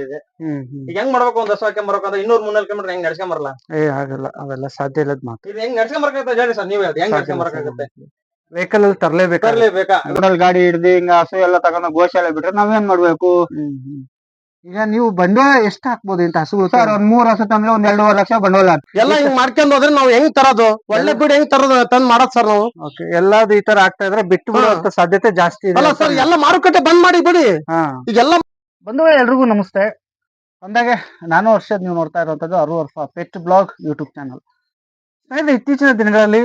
ಈಗ ಹೆಂಗ್ ಮಾಡ್ಬೇಕು? ಒಂದ್ ಹಸು ಹಾಕೊಂಡ್ ಬರ್ಬೇಕಂದ್ರೆ ಇನ್ನೂರ್ ಮುನ್ನೂರ್ ಕಿಲೋಮೀಟರ್ ಹೆಂಗ್ ನಡ್ಸ್ಕೊಂಡ್ ಬರಲ್ಲ ಏ ಆಗಲ್ಲ. ಅವೆಲ್ಲ ಸಾಧ್ಯ ಇಲ್ಲದ ಮಾತು ಇದು ಹೆಂಗ್ ನಡ್ಸ್ಕೊಂಡ್ ಬರಕಾಗತ್ತೆ ಹೇಳಿ ಸರ್ ನೀವ್ ಹೆಂಗ್ ನಡ್ಸ್ಕೊಂಡ್ ಬರಕಾಗತ್ತೆ? ವೆಹಿಕಲ್ ಅಲ್ಲಿ ತರ್ಲೇಬೇಕು? ತರ್ಲೇಬೇಕಾ ಗಾಡಿ ಹಿಡ್ದು ಹಿಂಗ ಹಸು ಎಲ್ಲ ತಗೊಂಡ್ ಗೋಶಾಲೆ ಬಿಟ್ರೆ ನಾವೇನ್ ಮಾಡ್ಬೇಕು? ಈಗ ನೀವು ಬಂಡವಾಳ ಎಷ್ಟು ಹಾಕ್ಬೋದು ಇಂತ ಹಸು ಸರ್ ಒಂದ್ ಮೂರ್ ಹಸು ತಂದ್ರೆ ಒಂದ್ ಎರಡೂವರೆ ಲಕ್ಷ ಬಂಡವಾಳ ಹಾಕ್ತೀವಿ. ಎಲ್ಲ ಹಿಂಗ್ ಮಾಡ್ಕೊಂಡ್ ಹೋದ್ರೆ ನಾವ್ ಹೆಂಗ್ ತರೋದು? ಒಳ್ಳೆ ಬಿಡ್ ಹೆಂಗ್ ತರೋದು ತಂದ್ ಮಾಡದ್ ಸರ್ ನಾವು? ಓಕೆ ಎಲ್ಲಾದು ಈ ತರ ಆಗ್ತಾ ಇದ್ರೆ ಬಿಟ್ಟು ಬಿಡುವಂತ ಸಾಧ್ಯತೆ ಜಾಸ್ತಿ ಇದೆ ಅಲ್ಲ ಸರ್ ಎಲ್ಲ ಮಾರುಕಟ್ಟೆ ಬಂದ್ ಮಾಡಿ ಬಿಡಿ. ಹಾ. ಈಗೆಲ್ಲ ಬಂಧುಗಳ, ಎಲ್ರಿಗೂ ನಮಸ್ತೆ. ಅಂದಾಗೆ ನಾನು ವರ್ಷದ ನೀವು ನೋಡ್ತಾ ಇರುವಂತದ್ದು ಅರು ವರ್ಷ ಪೆಟ್ ಬ್ಲಾಗ್ ಯೂಟ್ಯೂಬ್ ಚಾನಲ್. ಸ್ನೇಹಿತರೆ, ಇತ್ತೀಚಿನ ದಿನಗಳಲ್ಲಿ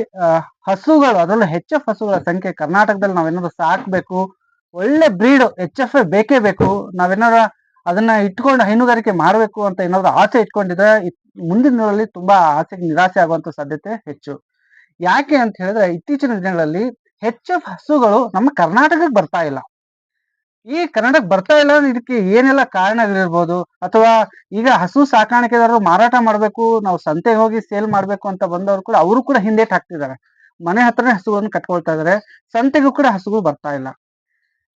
ಹಸುಗಳು ಅದರಲ್ಲೂ ಹೆಚ್ ಎಫ್ ಹಸುಗಳ ಸಂಖ್ಯೆ ಕರ್ನಾಟಕದಲ್ಲಿ ನಾವೇನಾದ್ರು ಸಾಕ್ಬೇಕು, ಒಳ್ಳೆ ಬ್ರೀಡ್ ಎಚ್ ಎಫ್ ಬೇಕೇ ಬೇಕು ನಾವೇನಾರ ಅದನ್ನ ಇಟ್ಕೊಂಡು ಹೈನುಗಾರಿಕೆ ಮಾಡಬೇಕು ಅಂತ ಏನಾದ್ರು ಆಸೆ ಇಟ್ಕೊಂಡಿದ್ರೆ ಮುಂದಿನ ದಿನಗಳಲ್ಲಿ ತುಂಬಾ ಆಸೆಗೆ ನಿರಾಸೆ ಆಗುವಂತ ಸಾಧ್ಯತೆ ಹೆಚ್ಚು. ಯಾಕೆ ಅಂತ ಹೇಳಿದ್ರೆ, ಇತ್ತೀಚಿನ ದಿನಗಳಲ್ಲಿ ಎಫ್ ಹಸುಗಳು ನಮ್ಮ ಕರ್ನಾಟಕಕ್ಕೆ ಬರ್ತಾ ಇಲ್ಲ. ಈ ಕರ್ನಾಟಕ ಬರ್ತಾ ಇಲ್ಲ ಇದಕ್ಕೆ ಏನೆಲ್ಲ ಕಾರಣಗಳಿರ್ಬೋದು? ಅಥವಾ ಈಗ ಹಸು ಸಾಕಾಣಿಕೆದಾರರು ಮಾರಾಟ ಮಾಡಬೇಕು, ನಾವು ಸಂತೆಗೆ ಹೋಗಿ ಸೇಲ್ ಮಾಡಬೇಕು ಅಂತ ಬಂದವರು ಕೂಡ ಅವರು ಕೂಡ ಹಿಂದೇಟ್ ಹಾಕ್ತಿದ್ದಾರೆ ಮನೆ ಹತ್ರನೇ ಹಸುಗಳನ್ನು ಕಟ್ಕೊಳ್ತಾ ಇದ್ದಾರೆ, ಸಂತೆಗೂ ಕೂಡ ಹಸುಗಳು ಬರ್ತಾ ಇಲ್ಲ.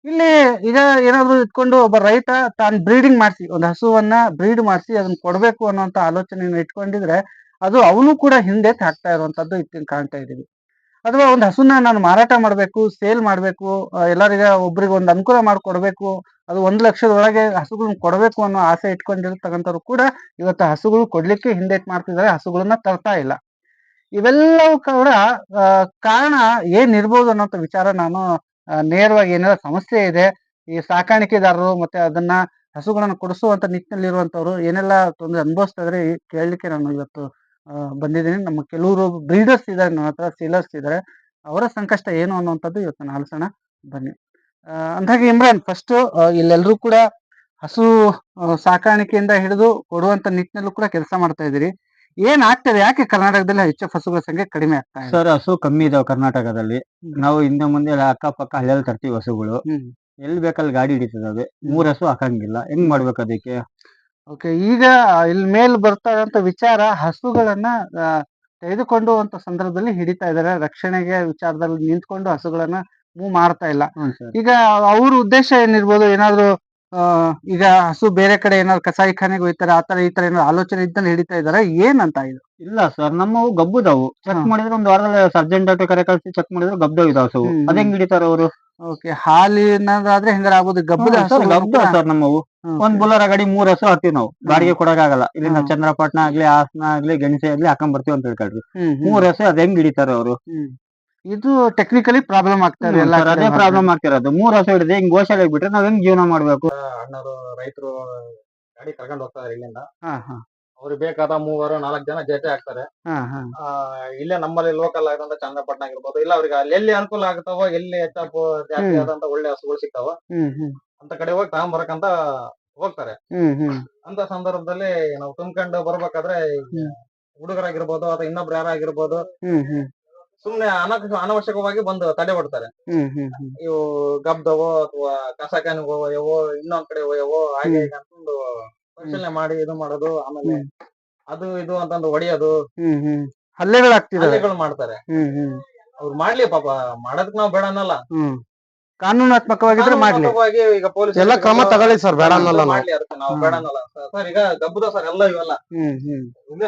ಇಲ್ಲಿ ಈಗ ಏನಾದ್ರು ಇಟ್ಕೊಂಡು ಒಬ್ಬ ರೈತ ತಾನು ಬ್ರೀಡಿಂಗ್ ಮಾಡಿಸಿ, ಒಂದು ಹಸುವನ್ನ ಬ್ರೀಡ್ ಮಾಡಿಸಿ ಅದನ್ನ ಕೊಡ್ಬೇಕು ಅನ್ನೋಂಥ ಆಲೋಚನೆಯನ್ನು ಇಟ್ಕೊಂಡಿದ್ರೆ ಅದು ಅವನು ಕೂಡ ಹಿಂದೆ ಹಾಕ್ತಾ ಇರುವಂತದ್ದು ಇತ್ತಿನ ಕಾಣ್ತಾ ಇದೀವಿ ಅಥವಾ ಒಂದು ಹಸುನ ನಾನು ಮಾರಾಟ ಮಾಡಬೇಕು ಸೇಲ್ ಮಾಡಬೇಕು ಎಲ್ಲರಿಗ ಒಬ್ರಿಗೆ ಒಂದು ಅನುಕೂಲ ಮಾಡಿಕೊಡ್ಬೇಕು, ಅದು ಒಂದು ಲಕ್ಷದ ಒಳಗೆ ಹಸುಗಳನ್ನ ಕೊಡಬೇಕು ಅನ್ನೋ ಆಸೆ ಇಟ್ಕೊಂಡಿರ್ತಕ್ಕಂಥವ್ರು ಕೂಡ ಇವತ್ತು ಹಸುಗಳು ಕೊಡ್ಲಿಕ್ಕೆ ಹಿಂದೇಟ್ ಮಾಡ್ತಿದ್ದಾರೆ, ಹಸುಗಳನ್ನ ತರ್ತಾ ಇಲ್ಲ. ಇವೆಲ್ಲವೂ ಕೂಡ ಕಾರಣ ಏನ್ ಇರ್ಬೋದು ಅನ್ನೋಂಥ ವಿಚಾರ ನಾನು ನೇರವಾಗಿ ಏನಾರ ಸಮಸ್ಯೆ ಇದೆ, ಈ ಸಾಕಾಣಿಕೆದಾರರು ಮತ್ತೆ ಅದನ್ನ ಹಸುಗಳನ್ನ ಕೊಡಿಸುವಂತ ನಿಟ್ಟಿನಲ್ಲಿರುವಂತವ್ರು ಏನೆಲ್ಲ ತೊಂದರೆ ಅನುಭವಿಸ್ತಾ ಇದ್ರೆ ಕೇಳಲಿಕ್ಕೆ ನಾನು ಇವತ್ತು ಬಂದಿದ್ದೀನಿ. ನಮ್ಮ ಕೆಲವರು ಬ್ರೀಡರ್ಸ್ ಇದ್ದಾರೆ ನನ್ನ ಹತ್ರ ಸೀಲರ್ಸ್ ಇದ್ದಾರೆ. ಅವರ ಸಂಕಷ್ಟ ಏನು ಅನ್ನುವಂಥದ್ದು ಇವತ್ತು ನಾನು ಆಲಿಸೋಣ. ಬನ್ನಿ. ಆ, ಅಂದಾಗೆ ಇಮ್ರಾನ್ ಫಸ್ಟ್ ಇಲ್ಲೆಲ್ಲರೂ ಕೂಡ ಹಸು ಸಾಕಾಣಿಕೆಯಿಂದ ಹಿಡಿದು ಕೊಡುವಂತ ನಿಟ್ಟಿನಲ್ಲೂ ಕೂಡ ಕೆಲಸ ಮಾಡ್ತಾ ಇದ್ದೀರಿ. ಏನ್ ಆಗ್ತದೆ ಯಾಕೆ ಕರ್ನಾಟಕದಲ್ಲಿ ಹೆಚ್ಚು ಹಸುಗಳ ಸಂಖ್ಯೆ ಕಡಿಮೆ ಆಗ್ತಾ ಇದೆ? ಸರ್ ಹಸು ಕಮ್ಮಿ ಇದಾವೆ ಕರ್ನಾಟಕದಲ್ಲಿ. ನಾವು ಹಿಂದೆ ಮುಂದೆ ಅಕ್ಕಪಕ್ಕ ಹಳ್ಳಿಯಲ್ಲಿ ತರ್ತೀವಿ ಹಸುಗಳು. ಎಲ್ಲಿ ಬೇಕಲ್ಲಿ ಗಾಡಿ ಹಿಡಿತದವೆ ಮೂರ್ ಹಸು ಹಾಕಂಗಿಲ್ಲ. ಹೆಂಗ್ ಮಾಡ್ಬೇಕು ಅದಕ್ಕೆ? ಓಕೆ ಈಗ ಇಲ್ಲಿ ಮೇಲ್ ಬರ್ತಾ ಇರೋಂಥ ವಿಚಾರ ಹಸುಗಳನ್ನ ತೆಗೆದುಕೊಂಡು ಅಂತ ಸಂದರ್ಭದಲ್ಲಿ ಹಿಡಿತಾ ಇದ್ದಾರೆ. ರಕ್ಷಣೆಗೆ ವಿಚಾರದಲ್ಲಿ ನಿಂತ್ಕೊಂಡು ಹಸುಗಳನ್ನ ಮೂವ್ ಮಾಡ್ತಾ ಇಲ್ಲ. ಈಗ ಅವ್ರ ಉದ್ದೇಶ ಏನಿರ್ಬೋದು? ಏನಾದ್ರು ಈಗ ಹಸು ಬೇರೆ ಕಡೆ ಏನಾದ್ರು ಕಸಾಯಿಖಾನೆಗೆ ಹೋಯ್ತಾರೆ ಆತರ ಈ ತರ ಏನಾದ್ರು ಆಲೋಚನೆ ಇದ್ದಲ್ಲಿ ಹಿಡಿತಾ ಇದಾರೆ ಏನಂತ ಇದು? ಇಲ್ಲ ಸರ್ ನಮ್ಮವು ಗಬ್ಬುದವು ಚೆಕ್. ಮಾಡಿದ್ರೆ ಒಂದ್ ವಾರದಲ್ಲಿ ಸರ್ಜೆಂಟ್ ಡಾಕ್ಟರ್ ಕರೆ ಕಳಿಸಿ ಚೆಕ್ ಮಾಡಿದ್ರೆ ಗಬ್ದವ್ ಇದಾವೆ ಸೌ ಹ್ಮ್, ಅದ್ ಹೆಂಗ್ ಹಿಡಿತಾರ ಅವರು? ಓಕೆ ಹಾಲಿನದಾದ್ರೆ ಹೆಂಗಾರ ಆಗ್ಬೋದು? ಗಬ್ಬದ ಸರ್ ಸರ್ ನಮ್ಮವು. ಒಂದ್ ಬುಲರ ಗಾಡಿ ಮೂರ್ ಹೆಸರು ಹಾಕ್ತಿವಿ ನಾವು. ಬಾಡಿಗೆ ಕೊಡಕ್ಕಾಗಲ್ಲ ಇಲ್ಲಿಂದ ಹ್ಮ್. ಚಂದ್ರಪಟ್ಟಣ ಆಗ್ಲಿ ಹಾಸನ ಆಗ್ಲಿ ಗಣಸೆ ಆಗ್ಲಿ ಹಾಕೊಂಡ್ ಬರ್ತೀವಿ ಅಂತ ಹೇಳ್ಕೊಳ್ರಿ. ಮೂರ್ ಹಸು ಅದ್ ಹೆಂಗ್ ಹಿಡಿತಾರ ಅವರು? ಇದು ಟೆಕ್ನಿಕಲಿ ಪ್ರಾಬ್ಲಮ್ ಆಗ್ತಾರೆ ಎಲ್ಲ ಅದೇ ಪ್ರಾಬ್ಲಮ್ ಆಗ್ತಿರೋದು. ಮೂರ್ ಹಸು ಹಿಡಿದ್ರೆ ಹಿಂಗ್ ಗೋಶಾಲೆ ಬಿಟ್ರೆ ನಾವ್ ಹೆಂಗ್ ಜೀವನ ಮಾಡ್ಬೇಕು? ಅಣ್ಣರು ರೈತರು ಗಾಡಿ ಕರ್ಕೊಂಡು ಹೋಗ್ತಾರೆ ಇಲ್ಲಿಂದ. ಹಾ ಹಾ. ಅವ್ರಿಗೆ ಬೇಕಾದ ಮೂವರು ನಾಲ್ಕು ಜನ ಜೊತೆ ಆಗ್ತಾರೆ. ಹಾ ಹಾ. ಆ, ಇಲ್ಲೇ ನಮ್ಮಲ್ಲಿ ಲೋಕಲ್ ಆಗಿರೋ ಚನ್ನಪಟ್ಟಣ ಆಗಿರ್ಬೋದು ಇಲ್ಲ ಅವ್ರಿಗೆ ಅಲ್ಲಿ ಎಲ್ಲಿ ಅನುಕೂಲ ಆಗ್ತಾವ ಎಲ್ಲಿ ಹೆಚ್ಚಪ್ಪ ಜಾಸ್ತಿ ಹ್ಮ್. ಆದಂತ ಒಳ್ಳೆ ಹಸುಗಳು ಸಿಗ್ತಾವ ಹ್ಮ್ ಹ್ಮ್. ಅಂತ ಕಡೆ ಹೋಗಿ ತಗೊಂಬರಕಂತ ಹೋಗ್ತಾರೆ. ಹ್ಮ್ ಹ್ಮ್. ಅಂತ ಸಂದರ್ಭದಲ್ಲಿ ನಾವು ತುಂಬ್ಕೊಂಡು ಬರ್ಬೇಕಾದ್ರೆ ಹ್ಮ್. ಹುಡುಗರಾಗಿರ್ಬೋದು ಅಥವಾ ಇನ್ನೊಬ್ರು ಯಾರಾಗಿರ್ಬೋದು ಹ್ಮ್ ಹ್ಮ್. ಸುಮ್ನೆ ಅನ ಅನವಶ್ಯಕವಾಗಿ ಬಂದು ತಡೆ ಹೊಡ್ತಾರೆ. ಹ್ಮ್ ಹ್ಮ್ ಹ್ಮ್. ಇವು ಗಬ್ದವೋ ಅಥವಾ ಕಸಕಾನಿಗೆ ಹೋಗ್ಯವೋ ಇನ್ನೊಂದ್ ಕಡೆ ಹೋಗ್ಯವೋ ಹಾಗೆ ಹೀಗೆ ಅಂತಂದು ಪರಿಶೀಲನೆ ಮಾಡಿ ಇದು ಮಾಡೋದು ಆಮೇಲೆ ಅದು ಇದು ಅಂತಂದು ಹೊಡಿಯೋದು. ಹ್ಮ್ ಹ್ಮ್. ಹಲ್ಲೆಗಳಾಗ್ತಿದಾವೆ. ಹಲ್ಲೆಗಳು ಮಾಡ್ತಾರೆ. ಹ್ಮ್ ಹ್ಮ್. ಅವ್ರು ಮಾಡ್ಲಿ ಪಾಪ ಮಾಡೋದಕ್ ನಾವ್ ಬೇಡ ಅನ್ನಲ್ಲ. ಹ್ಮ್. ಕಾನೂನಾತ್ಮಕವಾಗಿದ್ರೆ ಮಾಡ್ಲಿ. ಕಾನೂನಾತ್ಮಕವಾಗಿ ಈಗ ಪೊಲೀಸ್ ಎಲ್ಲ ಕ್ರಮ ತಗೊಳ್ಳಿ ಸರ್ ಬೇಡ ಅನ್ನಲ್ಲ ನಾವು. ಮಾಡ್ಲಿ ಅದಕ್ಕೆ ನಾವು ಹ್ಮ್. ಬೇಡ ಅನ್ನಲ್ಲ ಸರ್ ಈಗ ಗಬ್ಬದ ಸರ್ ಎಲ್ಲ ಇವೆಲ್ಲ. ಹ್ಮ್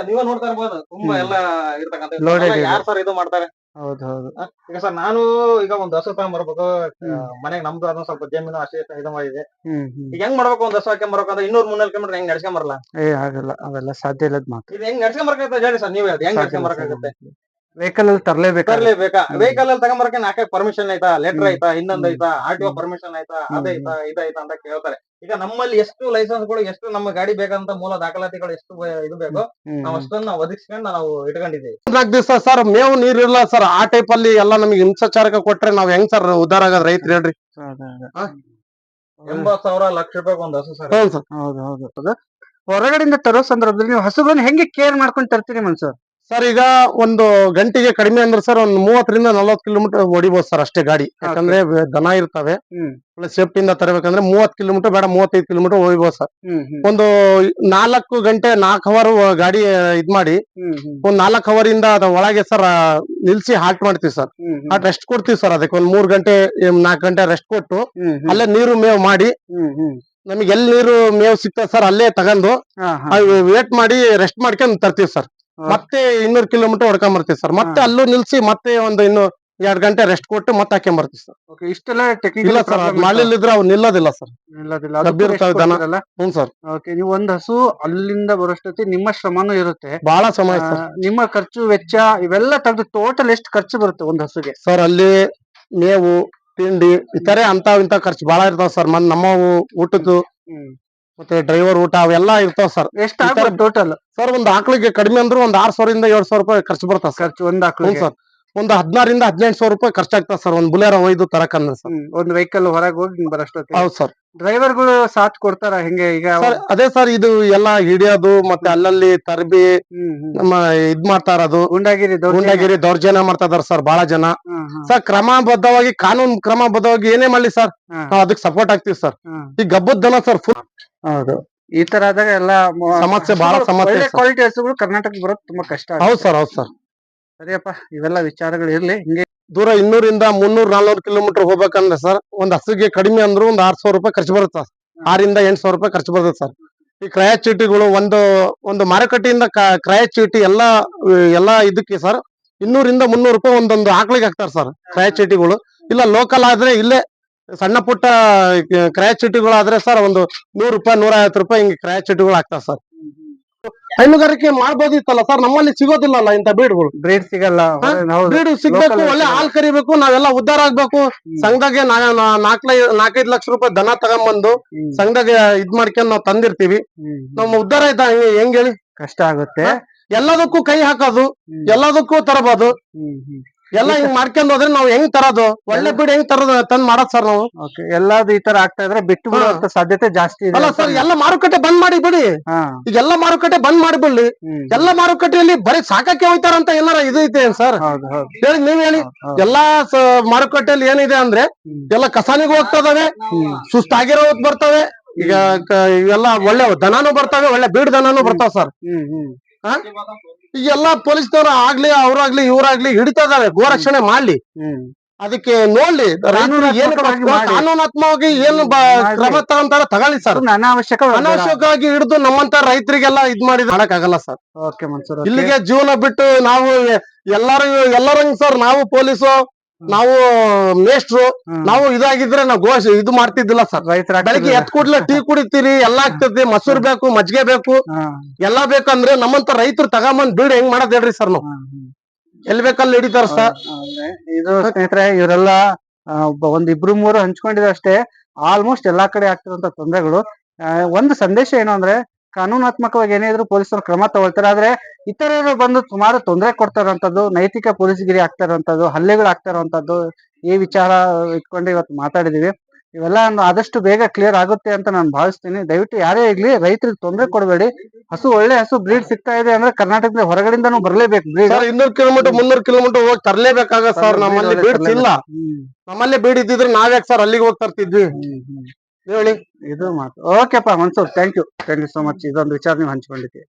ನೀವೇ ನೋಡ್ತಾ ಇರ್ಬೋದು. ತುಂಬಾ ಎಲ್ಲಾ ಎಲ್ಲ ಇರ್ತಕ್ಕಂಥ Loaded ಇದೆ. ಯಾರು ಸರ್ ಇದು ಮಾಡ್ತಾರೆ? ಹೌದು ಹೌದು. ಈಗ ಸರ್ ನಾನು ಈಗ ಒಂದ್ ಹಸು ತಗೊಂಡ್ಬರ್ಬೇಕು ಮನೆಗೆ ಮನೆಗ್ ನಮ್ದು ಅದನ್ನ ಸ್ವಲ್ಪ ಜಮೀನು ಅಷ್ಟೇ ಇದಾಗಿದೆ ಇದು ಈಗ ಹೆಂಗ್ ಮಾಡ್ಬೇಕು ಒಂದ್ ಹಸು ಹಾಕೊಂಡ್ ಅಂದ್ರೆ ಇನ್ನೂರ್ ಮುನ್ನೂರ್ ಕಿಲೋಮೀಟರ್ ಹೆಂಗ್ ನಡ್ಸ್ಕೊಂಡ್ ಬರಲ್ಲ ಏ ಆಗಲ್ಲ. ಅವೆಲ್ಲ ಸಾಧ್ಯ ಇಲ್ಲದ ಮಾತು. ಇದು ಹೆಂಗ್ ನಡ್ಸ್ಕೊಂಡ್ ಬರಕಾಗತ್ತೆ ಹೇಳಿ ಸರ್ ನೀವೇ ಅದು. ಹೆಂಗ್ ನಡ್ಸ್ಕೊಂಡ್ ಬರಕಾಗತ್ತೆ? ವೆಹಿಕಲ್ ಅಲ್ಲಿ ತರ್ಲೇಬೇಕು ತರಲೇಬೇಕಾ. ವೆಹಿಕಲ್ ಅಲ್ಲಿ ತಗೊಂಬರಕ್ಕೆ ನಾಲ್ಕೇ ಪರ್ಮಿಷನ್ ಐತಾ? ಲೆಟರ್. ಐತಾ? ಇನ್ನೊಂದ್. ಐತಾ? R T. ಪರ್ಮಿಷನ್ ಐತಾ? ಅದೇ ಅದೈತಾ ಇದೈತಾ ಅಂತ ಕೇಳ್ತಾರೆ. ಈಗ ನಮ್ಮಲ್ಲಿ ಎಷ್ಟು ಲೈಸೆನ್ಸ್ಗಳು ಎಷ್ಟು ನಮ್ಮ ಗಾಡಿ ಬೇಕಂತ ಮೂಲ ದಾಖಲಾತಿಗಳು ಎಷ್ಟು ಇದು ಬೇಕು ನಾವು ಅಷ್ಟನ್ನ ಒದಗಿಸ್ಕೊಂಡು ನಾವು ಇಟ್ಕೊಂಡಿದ್ದೀವಿ. ನಾಲ್ಕು ದಿವಸ ಸರ್ ಮೇವು ನೀರ್ ಇಲ್ಲ ಸರ್. ಆ ಟೈಪ್ ಅಲ್ಲಿ ಎಲ್ಲ ನಮಗೆ ಹಿಂಸಾಚಾರಕ ಕೊಟ್ರೆ ನಾವ್ ಹೆಂಗ್ ಸರ್ ಉದ್ದಾರ ಆಗದ್ ರೈತರು ಹೇಳ್ರಿ? ಎಂಬತ್ ಸಾವಿರ ಲಕ್ಷ ರೂಪಾಯಿ ಒಂದ್ ಹಸು ಸರ್. ಹೌದು ಸರ್. ಹೌದು ಹೌದು. ಹೌದು ಹೊರಗಡೆಯಿಂದ ತರೋ ಸಂದರ್ಭದಲ್ಲಿ ನೀವು ಹಸುಗಳನ್ನ ಹೆಂಗೆ ಕೇರ್ ಮಾಡ್ಕೊಂಡು ತರ್ತೀರಿ ಮನ್ಸೂರ್ ಸರ್ ಈಗ ಒಂದು ಗಂಟೆಗೆ ಕಡಿಮೆ ಅಂದ್ರೆ ಸರ್ ಒಂದ್ ಮೂವತ್ತರಿಂದ ನಲ್ವತ್ ಕಿಲೋಮೀಟರ್ ಹೊಡಿಬಹುದು ಸರ್ ಅಷ್ಟೇ ಗಾಡಿ. ಯಾಕಂದ್ರೆ ದನ ಇರ್ತವೆ. ಪ್ಲಸ್ ಸೇಫ್ಟಿಯಿಂದ ತರಬೇಕಂದ್ರೆ ಮೂವತ್ ಕಿಲೋಮೀಟರ್ ಬೇಡ ಮೂವತ್ತೈದು ಕಿಲೋಮೀಟರ್ ಹೋಗ್ಬೋದು ಸರ್. ಒಂದು ನಾಲ್ಕು ಗಂಟೆ ನಾಲ್ಕು ಅವರ್ ಗಾಡಿ ಇದ್ ಮಾಡಿ ಒಂದ್ ನಾಲ್ಕು ಅವರ್ ಇಂದ ಅದ ಒಳಗೆ ಸರ್ ನಿಲ್ಸಿ ಹಾಟ್ ಮಾಡ್ತೀವಿ ಸರ್. ಹಾಟ್ ರೆಸ್ಟ್ ಕೊಡ್ತೀವಿ ಸರ್ ಅದಕ್ಕೆ. ಒಂದ್ ಮೂರ್ ಗಂಟೆ ನಾಲ್ಕು ಗಂಟೆ ರೆಸ್ಟ್ ಕೊಟ್ಟು ಅಲ್ಲೇ ನೀರು ಮೇವ್ ಮಾಡಿ ನಮಗೆ ಎಲ್ಲಿ ನೀರು ಮೇವು ಸಿಗ್ತದೆ ಸರ್ ಅಲ್ಲೇ ತಗೊಂಡು ವೇಟ್ ಮಾಡಿ ರೆಸ್ಟ್ ಮಾಡ್ಕೊಂಡ್ ತರ್ತೀವಿ ಸರ್. ಮತ್ತೆ ಇನ್ನೂರು ಕಿಲೋಮೀಟರ್ ಹೊಡ್ಕೊಂಡ್ ಬರ್ತೀವಿ ಸರ್ ಮತ್ತೆ ಅಲ್ಲೂ ನಿಲ್ಸಿ ಮತ್ತೆ ಒಂದು ಇನ್ನು ಎರಡ್ ಗಂಟೆ ರೆಸ್ಟ್ ಕೊಟ್ಟು ಮತ್ತೆ ಹಾಕೊಂಡ್ ಬರ್ತೀವಿ ಸರ್ ಇಷ್ಟೆಲ್ಲ ಇಲ್ಲ ಟೆಕ್ನಿಕಲ್ ಸರ್ ಅದ್ ಅವ್ ನಿಲ್ಲೋದಿಲ್ಲ ಸರ್ ಇಲ್ಲದಿಲ್ಲ ಡಬ್ಬಿ ಇರ್ತಾವೆ ದನ. ಹ್ಞೂ ಸರ್ ಓಕೆ ನೀವು ಒಂದ್ ಹಸು ಅಲ್ಲಿಂದ ಬರೋಷ್ಟೊತ್ತಿ ನಿಮ್ಮ ಶ್ರಮನೂ ಇರುತ್ತೆ. ಬಹಳ ಸಮಯ ಆ, ಸರ್ ನಿಮ್ಮ ಖರ್ಚು ವೆಚ್ಚ ಇವೆಲ್ಲ ತೆಗೆದು ಟೋಟಲ್ ಎಷ್ಟು ಖರ್ಚು ಬರುತ್ತೆ ಒಂದ್ ಹಸುಗೆ? ಸರ್ ಅಲ್ಲಿ ಮೇವು ತಿಂಡಿ ಇತರೆ ಅಂತ ಇಂತ ಖರ್ಚು ಬಹಳ ಇರ್ತಾವ ಸರ್ ಮನ್ ನಮ್ಮ ಊಟದ್ದು ಮತ್ತೆ ಡ್ರೈವರ್ ಊಟ ಅವೆಲ್ಲ ಇರ್ತಾವ ಸರ್ ಎಷ್ಟು ಟೋಟಲ್ ಸರ್ ಒಂದ್ ಆಕಳಿಗೆ ಕಡಿಮೆ ಅಂದ್ರೆ ಒಂದ್ ಆರ್ ಸಾವಿರದಿಂದ ಏಳ್ ಸಾವಿರ ರೂಪಾಯಿ ಖರ್ಚು ಬರ್ತಾವ ಸರ್ ಖರ್ಚು ಒಂದ್ ಆಕಳು ಸರ್ ಒಂದ್ ಹದಿನಾರಿಂದ ಹದಿನೆಂಟು ಸಾವಿರ ರೂಪಾಯಿ ಖರ್ಚಾಗ್ತದೆ ಸರ್ ಒಂದ್ ಬುಲೆರ ಒಯ್ದು ತರಕಂದ್ರೆ ಸರ್ ಒಂದ್ ವೆಹಿಕಲ್ ಹೊರಗೆ ಹೋಗಿ ಬರಷ್ಟ ಹೌದ್ ಸರ್ ಡ್ರೈವರ್ಗಳು ಸಾಥ್ ಕೊಡ್ತಾರ ಹೆಂಗೆ ಈಗ? ಸರ್ ಅದೇ ಸರ್ ಇದು ಎಲ್ಲ ಹಿಡಿಯೋದು ಮತ್ತೆ ಅಲ್ಲಲ್ಲಿ ತರಬಿ ನಮ್ಮ ಇದ್ ಮಾಡ್ತಾ ಇರೋದು. ಗುಂಡಾಗಿರಿ ಗುಂಡಾಗಿರಿ ದೌರ್ಜನ್ಯ ಮಾಡ್ತಾ ಇದಾರೆ ಸರ್ ಬಹಳ ಜನ. ಸರ್ ಕ್ರಮಬದ್ಧವಾಗಿ ಕಾನೂನು ಕ್ರಮಬದ್ಧವಾಗಿ ಏನೇ ಮಾಡ್ಲಿ ಸರ್ ನಾವ್ ಅದಕ್ಕೆ ಸಪೋರ್ಟ್ ಆಗ್ತೀವಿ ಸರ್. ಈ ಗಬ್ಬದ ದನ ಸರ್ ಫುಲ್ ಹೌದು. ಈ ತರ ಆದಾಗ ಎಲ್ಲ ಸಮಸ್ಯೆ ಬಹಳ ಸಮಸ್ಯೆ ಒಳ್ಳೆ ಕ್ವಾಲಿಟಿ ಹಸುಗಳು ಕರ್ನಾಟಕ ಬರೋದು ತುಂಬಾ ಕಷ್ಟ ಹೌದು ಸರ್ ಹೌದು ಸರ್. ಸರಿಯಪ್ಪ ಇವೆಲ್ಲ ವಿಚಾರಗಳು ಇರ್ಲಿ. ಹಿಂಗೆ ದೂರ ಇನ್ನೂರಿಂದ ಮುನ್ನೂರ್ ನಾಲ್ನೂರ್ ಕಿಲೋಮೀಟರ್ ಹೋಗ್ಬೇಕಂದ್ರೆ ಸರ್ ಒಂದ್ ಹಸುಗೆ ಕಡಿಮೆ ಅಂದ್ರು ಒಂದ್ ಆರ್ ಸಾವಿರ ರೂಪಾಯಿ ಖರ್ಚು ಬರುತ್ತೆ ಸರ್. ಆರಿಂದ ಎಂಟ್ ಸಾವಿರ ರೂಪಾಯಿ ಖರ್ಚು ಬರುತ್ತೆ ಸರ್. ಈ ಕ್ರಯ ಚೀಟಿಗಳು ಒಂದು ಒಂದು ಮಾರುಕಟ್ಟೆಯಿಂದ ಕ್ರಯ ಚೀಟಿ ಎಲ್ಲಾ ಎಲ್ಲಾ ಇದಕ್ಕೆ ಸರ್ ಇನ್ನೂರಿಂದ ಮುನ್ನೂರು ರೂಪಾಯಿ ಒಂದೊಂದು ಆಕಳಿಗೆ ಹಾಕ್ತಾರೆ ಸರ್ ಕ್ರಯ ಚೀಟಿಗಳು. ಇಲ್ಲ ಲೋಕಲ್ ಆದ್ರೆ ಇಲ್ಲೇ ಸಣ್ಣ ಪುಟ್ಟ ಕ್ರಯ ಚೀಟಿಗಳಾದ್ರೆ ಸರ್ ಒಂದು ನೂರು ರೂಪಾಯಿ ನೂರ ಐವತ್ತು ರೂಪಾಯಿ ಹಿಂಗೆ ಕ್ರಯ ಚೀಟಿಗಳು ಆಗ್ತಾವ ಸರ್ ಹೈನುಗಾರಿಕೆ ಮಾಡ್ಬೋದಿತ್ತಲ್ಲ ಸರ್ ನಮ್ಮಲ್ಲಿ ಸಿಗೋದಿಲ್ಲಲ್ಲ ಇಂತ ಬೀಡ್ಗಳು ಬ್ರೀಡ್ ಸಿಗಲ್ಲ. ಬ್ರೀಡ್ ಬೀಡು ಸಿಗ್ಬೇಕು ಒಳ್ಳೆ. ಹಾಲ್ ಕರಿಬೇಕು ನಾವೆಲ್ಲ ಉದ್ದಾರ ಆಗ್ಬೇಕು. ಸಂಘದಾಗೆ ನಾಲ್ಕೈ ನಾಲ್ಕೈದು ಲಕ್ಷ ರೂಪಾಯಿ ದನ ತಗೊಂಬಂದು ಸಂಘದಾಗ ಇದ್ ಮಾಡ್ಕೊಂಡ್ ನಾವ್ ತಂದಿರ್ತೀವಿ. ನಮ್ಮ ಉದ್ದಾರ ಆಯ್ತಾ ಹೆಂಗ್- ಹೆಂಗ್ ಹೇಳಿ? ಕಷ್ಟ ಆಗುತ್ತೆ. ಎಲ್ಲದಕ್ಕೂ ಕೈ ಹಾಕೋದು ಎಲ್ಲದಕ್ಕೂ ತರಬಹುದು. ಎಲ್ಲ ಹಿಂಗ್ ಮಾಡ್ಕೊಂಡ್ ಹೋದ್ರೆ ನಾವ್ ಹೆಂಗ್ ತರೋದು? ಒಳ್ಳೆ ಬೀಡ್ ಹೆಂಗ್ ತರೋದು ತಂದ್ ಮಾಡೋದ್ ಸರ್ ನಾವು? ಓಕೆ ಎಲ್ಲಾದು ಈ ತರ ಆಗ್ತಾ ಇದ್ರೆ ಬಿಟ್ಟು ಬಿಡುವಂತ ಸಾಧ್ಯತೆ ಜಾಸ್ತಿ ಇದೆ ಅಲ್ಲ ಸರ್ ಎಲ್ಲ ಮಾರುಕಟ್ಟೆ ಬಂದ್ ಮಾಡಿ ಬಿಡಿ. ಹಾ. ಈಗ ಎಲ್ಲ ಮಾರುಕಟ್ಟೆ ಬಂದ್ ಮಾಡ್ಬಿಡ್ಲಿ ಎಲ್ಲಾ ಎಲ್ಲ ಮಾರುಕಟ್ಟೆಯಲ್ಲಿ ಬರೀ ಸಾಕಕ್ಕೆ ಹೋಯ್ತಾರಂತ ಏನಾರ ಇದು ಐತೆ ಸರ್? ಹೌದು ಹೌದು. ಹೇಳಿ ನೀವ್ ಹೇಳಿ. ಹೌದು. ಎಲ್ಲಾ ಸ- ಮಾರುಕಟ್ಟೆಯಲ್ಲಿ ಏನಿದೆ ಅಂದ್ರೆ. ಎಲ್ಲ ಕಸಾನಿಗೂ ಹೋಗ್ತದವೆ ಸುಸ್ತಾಗಿರೋ ಹೊತ್ತು ಬರ್ತವೆ ಈಗ ಇವೆಲ್ಲಾ ಇವೆಲ್ಲ ಒಳ್ಳೆ ದನಾನು ಬರ್ತವೆ ಒಳ್ಳೆ ಬೀಡ್ ದನಾನು ಬರ್ತಾವ ಸರ್. ಹ್ಮ್ ಹ್ಮ್. ಈಗ ಎಲ್ಲಾ ಪೊಲೀಸ್ನವ್ರ ಆಗ್ಲಿ ಅವ್ರಾಗ್ಲಿ ಇವ್ರಾಗ್ಲಿ ಹಿಡಿತಾ ಗೋ ಗೋರಕ್ಷಣೆ ಮಾಡ್ಲಿ. ಅದಕ್ಕೆ ನೋಡ್ಲಿ ರೈತರು ಏನು ಕಾನೂನಾತ್ಮಕವಾಗಿ ಏನ್. ಕ್ರಮ ತಗೊಂತಾರ ತಗೊಳ್ಳಿ ಸರ್. ಅನಾವಶ್ಯಕ ಅನಾವಶ್ಯಕವಾಗಿ ಹಿಡಿದು ನಮ್ಮಂತ ರೈತರಿಗೆಲ್ಲ ಇದ್ ಮಾಡಿದ್ ಮಾಡಕ್ ಆಗಲ್ಲ ಸರ್ ಇಲ್ಲಿಗೆ ಜೀವನ ಬಿಟ್ಟು ನಾವು ಎಲ್ಲಾರು ಎಲ್ಲರಂಗ್ ಸರ್ ನಾವು ಪೊಲೀಸು ನಾವು ಮೇಷ್ಟ್ರು ನಾವು ಇದಾಗಿದ್ರೆ ನಾವು ಘೋಷ ಇದು ಮಾಡ್ತಿದ್ದಿಲ್ಲ ಸರ್. ರೈತರ ಬೆಳಿಗ್ಗೆ ಎತ್ ಕೂಡ್ಲೆ ಟೀ ಕುಡಿತೀರಿ ಎಲ್ಲಾ ಆಗ್ತದೆ ಮೊಸರು ಬೇಕು ಮಜ್ಜಿಗೆ ಬೇಕು. ಎಲ್ಲಾ ಬೇಕಂದ್ರೆ ನಮ್ಮಂತ ರೈತರು ತಗೊಂಬಂದ್ ಬೀಡ್ ಹೆಂಗ್ ಮಾಡೋದ್ ಹೇಳ್ರಿ ಸರ್ ನಾವು. ಎಲ್ ಬೇಕಲ್ಲಿ ಹಿಡಿತಾರ ಸರ್? ಇದು ಸ್ನೇಹಿತರೆ ಇವರೆಲ್ಲ ಒಂದ್ ಇಬ್ರು ಮೂರು ಹಂಚ್ಕೊಂಡಿದ್ರು ಅಷ್ಟೇ. ಆಲ್ಮೋಸ್ಟ್ ಎಲ್ಲಾ ಕಡೆ ಆಗ್ತಿರೋ ತೊಂದರೆಗಳು. ಒಂದು ಸಂದೇಶ ಏನು ಅಂದ್ರೆ ಕಾನೂನಾತ್ಮಕವಾಗಿ ಏನೇ ಇದ್ರು ಪೊಲೀಸರು ಕ್ರಮ ತಗೊಳ್ತಾರೆ. ಆದ್ರೆ ಇತರರು ಬಂದು ಸುಮಾರು ತೊಂದರೆ ಕೊಡ್ತಾ ಅಂತದ್ದು ನೈತಿಕ ಪೊಲೀಸ್ಗಿರಿ ಆಗ್ತಾ ಇರುವಂತದ್ದು ಹಲ್ಲೆಗಳು ಆಗ್ತಾ ಇರುವಂತದ್ದು ಈ ವಿಚಾರ ಇಟ್ಕೊಂಡು ಇವತ್ತು ಮಾತಾಡಿದೀವಿ. ಇವೆಲ್ಲ ಒಂದು ಆದಷ್ಟು ಬೇಗ ಕ್ಲಿಯರ್ ಆಗುತ್ತೆ ಅಂತ ನಾನು ಭಾವಿಸ್ತೀನಿ. ದಯವಿಟ್ಟು ಯಾರೇ ಇರ್ಲಿ ರೈತರಿಗೆ ತೊಂದರೆ ಕೊಡಬೇಡಿ. ಹಸು ಒಳ್ಳೆ ಹಸು ಬ್ರೀಡ್ ಸಿಗ್ತಾ ಇದೆ ಅಂದ್ರೆ ಕರ್ನಾಟಕದ ಹೊರಗಡೆಯಿಂದನೂ ಬರಲೇಬೇಕು ಬ್ರೀಡ್. ಇನ್ನೂರ್ ಕಿಲೋಮೀಟರ್ ಮುನ್ನೂರ್ ಕಿಲೋಮೀಟರ್ ಹೋಗಿ ತರಲೇಬೇಕಾಗ ಸರ್. ನಮ್ಮಲ್ಲಿ ಬೀಡ್ಸ್ ಇಲ್ಲ. ನಮ್ಮಲ್ಲಿ ಬೀಡ್ ಇದ್ದಿದ್ರೆ ನಾವ್ಯಾಕ್ ಸರ್ ಅಲ್ಲಿಗೆ ಹೋಗಿ ತರ್ತಿದ್ವಿ? ಹ್ಮ್ ಹ್ಮ್. ಹೇಳಿ. ಇದು ಮಾತು ಓಕೆಪ್ಪ Mansoor thank you thank you so much ಇದೊಂದು ವಿಚಾರ ನೀವು ಹಂಚ್ಕೊಂಡಿದ್ದೀವಿ